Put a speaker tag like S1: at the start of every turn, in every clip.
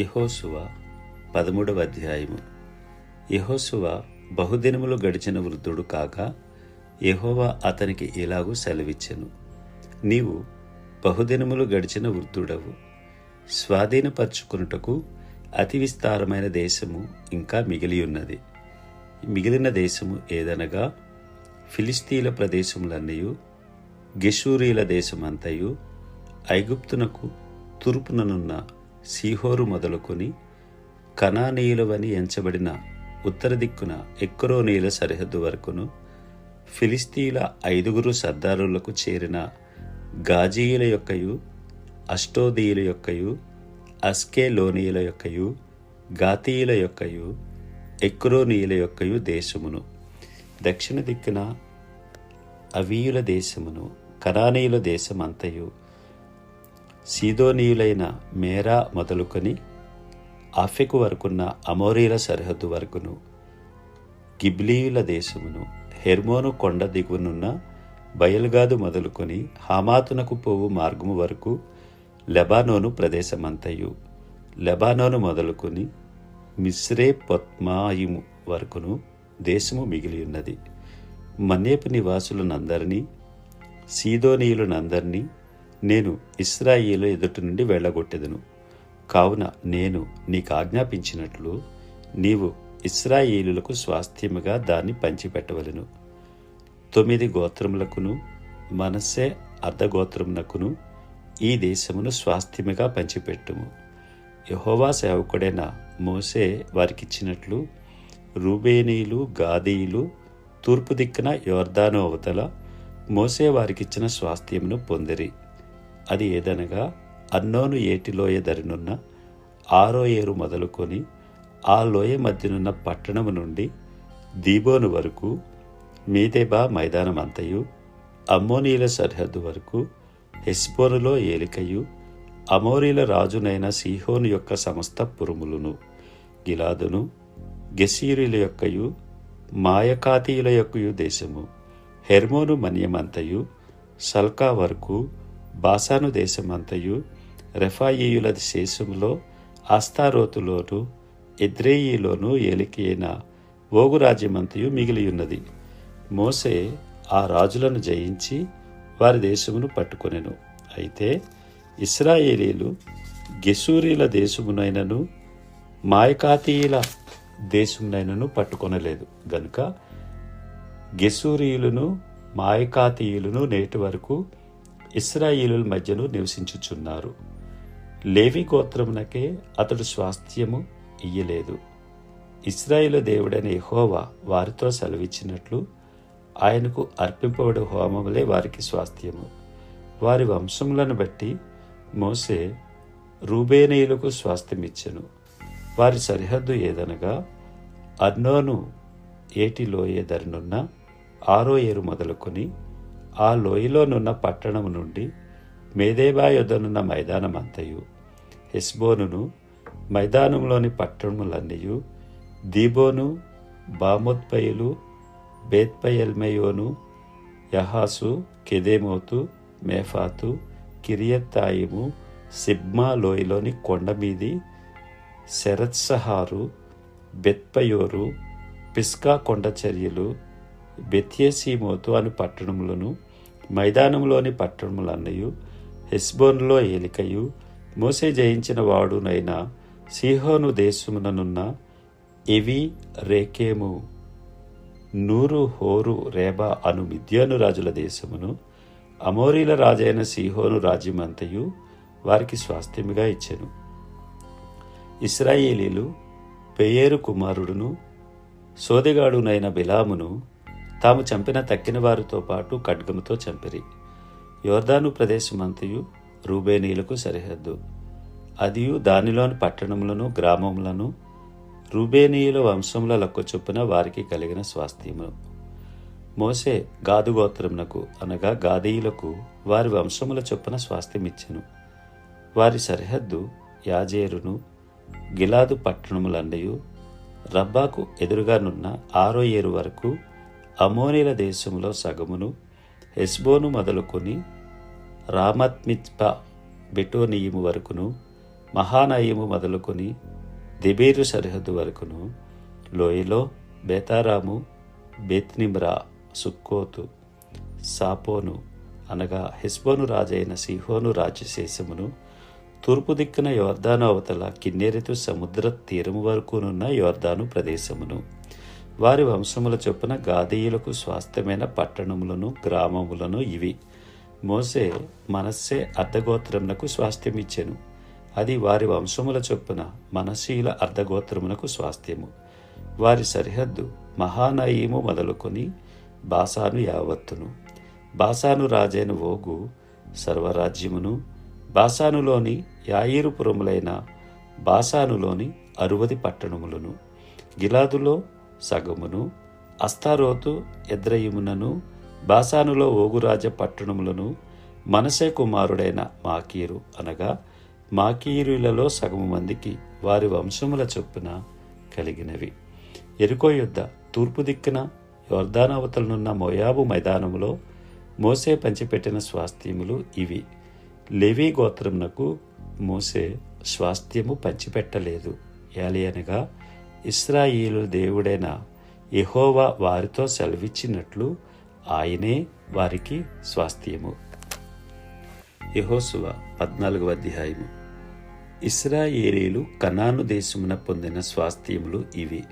S1: యహోసువ పదమూడవ అధ్యాయము. యహోసువ బహుదినములు గడిచిన వృద్ధుడు కాక యహోవా అతనికి ఇలాగూ సెలవిచ్చెను. నీవు బహుదినములు గడిచిన వృద్ధుడవు. స్వాధీనపరచుకున్నటకు అతి విస్తారమైన దేశము ఇంకా మిగిలి ఉన్నది మిగిలిన దేశము ఏదనగా ఫిలిస్తీన్ల ప్రదేశములన్నయు గెషూరీల దేశమంతయు ఐగుప్తునకు తూర్పుననున్న సీహోరు మొదలుకొని కనానీయులవని ఎంచబడిన ఉత్తర దిక్కున ఎక్రోనీల సరిహద్దు వరకును ఫిలిస్తీన్ల ఐదుగురు సర్దారులకు చేరిన గాజీయుల యొక్కయు అష్టోదీయుల యొక్కయు అస్కేలోనియుల యొక్కయు గాతీయుల యొక్కయు ఎక్రోనీయుల యొక్కయు దేశమును. దక్షిణ దిక్కున అవీయుల దేశమును కనానీయుల దేశమంతయు సీదోనీయులైన మేరా మొదలుకొని ఆఫెకు వరకున్న అమోరీల సరిహద్దు వరకును గిబ్లీయుల దేశమును హెర్మోను కొండ దిగువనున్న బయలుగాదు మొదలుకొని హామాతునకు పోవు మార్గము వరకు లెబానోను ప్రదేశమంతయు. లెబానోను మొదలుకొని మిస్రే పొత్మాయిము వరకును దేశము మిగిలి ఉన్నది మన్నేపు నివాసులనందరినీ సీదోనీయులనందరినీ నేను ఇస్రాయిలు ఎదుటి నుండి వెళ్ళగొట్టెదను. కావున నేను నీకు ఆజ్ఞాపించినట్లు నీవు ఇస్రాయేలులకు స్వాస్థ్యముగా దాన్ని పంచిపెట్టవలను. తొమ్మిది గోత్రములకును మనస్సే అర్ధగోత్రమునకును ఈ దేశమును స్వాస్థ్యముగా పంచిపెట్టుము. యహోవా సేవకుడైన మోసే వారికిచ్చినట్లు రూబేనీలు గాదీయులు తూర్పు దిక్కున యోర్దాను అవతల మోసే వారికిచ్చిన స్వాస్థ్యమును పొందిరి. అది ఏదనగా అన్నోను ఏటి లోయ దరినున్న ఆరో ఏరు మొదలుకొని ఆ లోయ మధ్యనున్న పట్టణము నుండి దీబోను వరకు మీదేబా మైదానమంతయు అమ్మోనీల సరిహద్దు వరకు హెస్బోనులో ఏలికయు అమోరీల రాజునైన సీహోను యొక్క సమస్త పురుములును గిలాదును గెసీరుల యొక్కయు మాయకాతీయుల యొక్కయు దేశము హెర్మోను మన్యమంతయు సల్కా వరకు బాసాను దేశమంతయు రెఫాయియుల శేషములో ఆస్తారోతులోను ఎద్రేయిలోను ఏలికైన ఓగురాజ్యమంతయు ఓగు రాజ్యమంతయు మోసే ఆ రాజులను జయించి వారి దేశమును పట్టుకొనెను. అయితే ఇస్రాయేలీలు గెసూరీల దేశమునైనను మాయకాతీయుల దేశమునైనను పట్టుకొనలేదు. గనుక గెసూరీయులను మాయకాతీయులను నేటి వరకు ఇస్రాయిలుల మధ్యను నివసించుచున్నారు. లేవి గోత్రమునకే అతడు స్వాస్థ్యము ఇయ్యలేదు. ఇస్రాయేలు దేవుడైన ఎహోవా వారితో సెలవిచ్చినట్లు ఆయనకు అర్పింపబడే హోమములే వారికి స్వాస్థ్యము. వారి వంశములను బట్టి మోసే రూబేనీయులకు స్వాస్థ్యమిచ్చెను. వారి సరిహద్దు ఏదనగా అర్నోను ఏటి లోయ ధరనున్న ఆరో ఏరు మొదలుకొని ఆ లోయలోనున్న పట్టణము నుండి మేదేబా యొద్దనున్న మైదానమంతయు హెస్బోనును మైదానంలోని పట్టణములన్నయు దీబోను బామోత్పయులు బేత్పయల్మయోను యహాసు కెదేమోతు మేఫాతు కిరియత్తాయిము సిబ్మా లోయలోని కొండమీది శరత్సహారు బెత్పయోరు పిస్కా కొండచర్యలు బెత్యేసీమోతు అని పట్టణములను మైదానంలోని పట్టణములన్నయు హెస్బోన్లో ఏలికయు మోసే జయించిన వాడునైన సిహోను దేశముననున్న ఇవి రేకేము నూరు హోరు రేబా అను మిద్యాను రాజుల దేశమును అమోరీల రాజైన సిహోను రాజ్యమంతయు వారికి స్వాస్థ్యముగా ఇచ్చెను. ఇస్రాయేలీలు పెయేరు కుమారుడును సోదెగాడునైన బిలామును తాము చంపిన తక్కిన వారితో పాటు ఖడ్గముతో చంపిరి. యోర్దాను ప్రదేశమంతయు రూబేనీలకు సరిహద్దు. అదియు దానిలోని పట్టణములను గ్రామములను రూబేనీయుల వంశముల లెక్క చొప్పున వారికి కలిగిన స్వాస్థ్యము. మోసే గాదుగోత్రమునకు అనగా గాదీయులకు వారి వంశముల చొప్పున స్వాస్థ్యమిచ్చెను. వారి సరిహద్దు యాజేరును గిలాదు పట్టణములండయు రబ్బాకు ఎదురుగానున్న ఆరో ఏరు వరకు అమోనీల దేశంలో సగమును హెస్బోను మొదలుకొని రామత్మిత్ప బెటోనియము వరకును మహానయము మొదలుకొని దిబీరు సరిహద్దు వరకును లోయలో బేతారాము బేత్నిమ్రా సుక్కోతు సాపోను అనగా హెస్బోను రాజైన సిహోను రాజశేషమును తూర్పు దిక్కున యోర్దాను అవతల కిన్నెరెతు సముద్ర తీరము వరకునున్న యోర్దాను ప్రదేశమును. వారి వంశముల చొప్పున గాదీయులకు స్వాస్థ్యమైన పట్టణములను గ్రామములను ఇవి. మోసే మనస్సే అర్ధగోత్రమునకు స్వాస్థ్యమిచ్చెను. అది వారి వంశముల చొప్పున మనశీల అర్ధగోత్రమునకు స్వాస్థ్యము. వారి సరిహద్దు మహానయీము మొదలుకొని బాసాను యావత్తును. బాసాను రాజైన ఓగు సర్వరాజ్యమును బాసానులోని యాయిరుపురములైన బాసానులోని అరువది పట్టణములను గిలాదులో సగమును అస్తారోతు ఎద్రయిమునను బాసానులో ఓగురాజ పట్టణములను మనసే కుమారుడైన మాకీరు అనగా మాకీరులలో సగము మందికి వారి వంశముల చొప్పున కలిగినవి. ఎరుకో యుద్ధ తూర్పు దిక్కున యోర్ధానవతలనున్న మోయాబు మైదానములో మోసే పంచిపెట్టిన స్వాస్థ్యములు ఇవి. లేవీ గోత్రమునకు మోసే స్వాస్థ్యము పంచిపెట్టలేదు. యాలి అనగా ఇస్రాయిలు దేవుడైన యెహోవా వారితో సెలవిచ్చినట్లు ఆయనే వారికి స్వాస్థ్యము. యహోసువ పద్నాలుగవ అధ్యాయము. ఇస్రాయేలీలు కనాను దేశమున పొందిన స్వాస్థ్యములు ఇవి.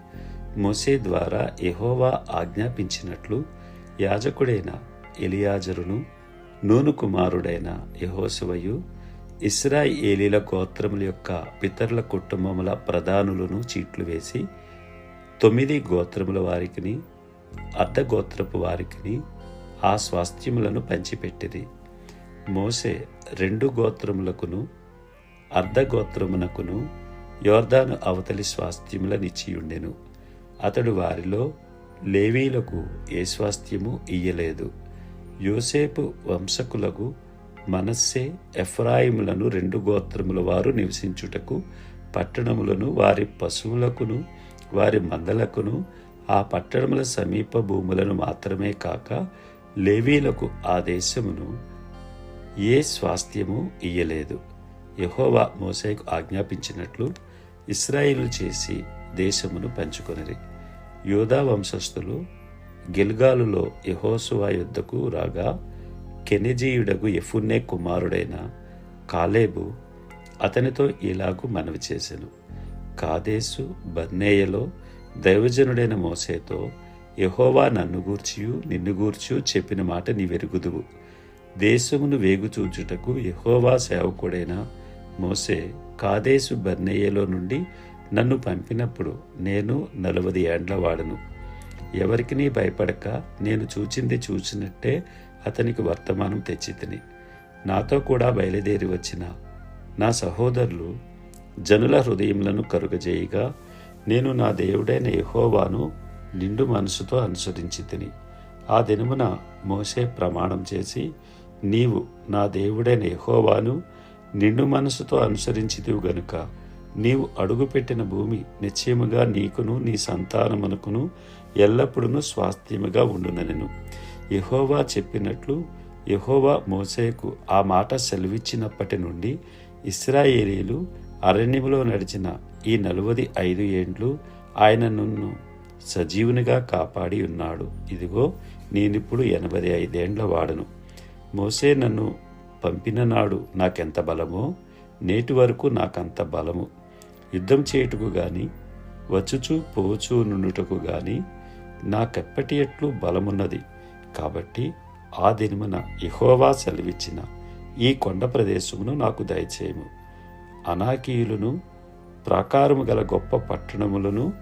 S1: మోసే ద్వారా ఎహోవా ఆజ్ఞాపించినట్లు యాజకుడైన ఎలియాజరును నూను కుమారుడైన యహోశవయు ఇస్రాయేలీల గోత్రముల యొక్క పితరుల కుటుంబముల ప్రధానులను చీట్లు వేసి తొమ్మిది గోత్రముల వారికిని అర్ధ గోత్రపు వారికిని ఆ స్వాస్థ్యములను పంచిపెట్టిది మోసే రెండు గోత్రములకును అర్ధ గోత్రమునకును యోర్దాను అవతలి స్వాస్థ్యములనిచ్చియుండెను అతడు వారిలో లేవీలకు ఏ స్వాస్థ్యము ఇయ్యలేదు. యోసేపు వంశకులకు మనస్సే ఎఫ్రాయిములను రెండు గోత్రముల వారు నివసించుటకు పట్టణములను వారి పశువులకును వారి మందలకును ఆ పట్టణముల సమీప భూములను మాత్రమే కాక లేవీలకు ఆ దేశమును ఏ స్వాస్థ్యము ఇయ్యలేదు. యహోవా మోసైకు ఆజ్ఞాపించినట్లు ఇస్రాయిలు చేసి దేశమును పంచుకొనిరి. యోధా వంశస్థులు గిల్గాలులో యహోసువా యుద్ధకు రాగా కెనెజీయుడగు ఎఫున్నే కుమారుడైన కాలేబు అతనితో ఇలాగు మనవి చేశాను కాదేశు బర్నేయలో దైవజనుడైన మోసేతో యహోవా నన్ను గూర్చియు నిన్ను గూర్చియు చెప్పిన మాట నీ వెరుగుదువు దేశమును వేగుచూచుటకు యహోవా సేవకుడైన మోసే కాదేశు బర్నేయలో నుండి నన్ను పంపినప్పుడు నేను నలభై ఏండ్ల వాడను. ఎవరికి భయపడక నేను చూచింది చూచినట్టే అతనికి వర్తమానం తెచ్చితిని. నాతో కూడా బయలుదేరి వచ్చిన నా సహోదరులు జనుల హృదయములను కరుగజేయగా నేను నా దేవుడైన యహోవాను నిండు మనసుతో అనుసరించి తిని ఆ దినమున మోసే ప్రమాణం చేసి నీవు నా దేవుడైన యహోవాను నిండు మనసుతో అనుసరించితివు గనుక నీవు అడుగుపెట్టిన భూమి నిశ్చయముగా నీకును నీ సంతానమునకును ఎల్లప్పుడూ స్వాస్థ్యముగా ఉండునెను యహోవా చెప్పినట్లు యహోవా మోసేకు ఆ మాట సెలవిచ్చినప్పటి నుండి ఇస్రాయేలీలు అరణ్యములో నడిచిన ఈ నలువది ఐదు ఏండ్లు ఆయన నన్ను సజీవునిగా కాపాడి ఉన్నాడు. ఇదిగో నేనిప్పుడు ఎనభై ఐదేండ్ల వాడను. మోసే నన్ను పంపిన నాడు నాకెంత బలమో నేటి వరకు నాకంత బలము. యుద్ధం చేయుటకు గాని వచ్చుచూ పోచూ నుండుటకు గాని నాకెప్పటి ఎట్లు బలమున్నది? కాబట్టి ఆ దినమున ఇహోవా సెలవిచ్చిన ఈ కొండ ప్రదేశమును నాకు దయచేయము. అనాకీయులను ప్రాకారము గల గొప్ప పట్టణములను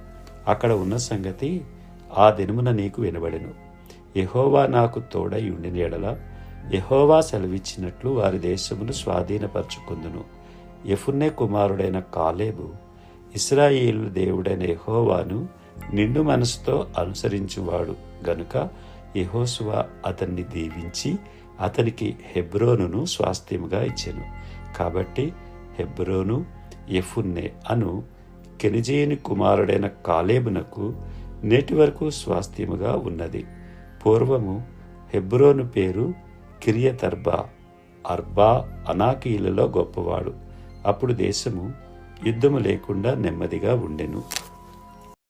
S1: అక్కడ ఉన్న సంగతి ఆ దినమున నీకు వినబడెను. ఎహోవా నాకు తోడై ఉండిన ఎడల ఎహోవా సెలవిచ్చినట్లు వారి దేశమును స్వాధీనపరచుకుందును. యఫున్నే కుమారుడైన కాలేబు ఇస్రాయేలు దేవుడైన ఎహోవాను నిండు మనసుతో అనుసరించువాడు గనుక యహోసువ అతన్ని దీవించి అతనికి హెబ్రోనును స్వాస్థ్యముగా ఇచ్చెను. కాబట్టి హెబ్రోను ఎఫున్నే అను కెనిజేయుని కుమారుడైన కాలేబునకు నేటి వరకు స్వాస్థ్యముగా ఉన్నది. పూర్వము హెబ్రోను పేరు కిరియతర్బా అర్బా అనాకీలలో గొప్పవాడు. అప్పుడు దేశము యుద్ధము లేకుండా నెమ్మదిగా ఉండెను.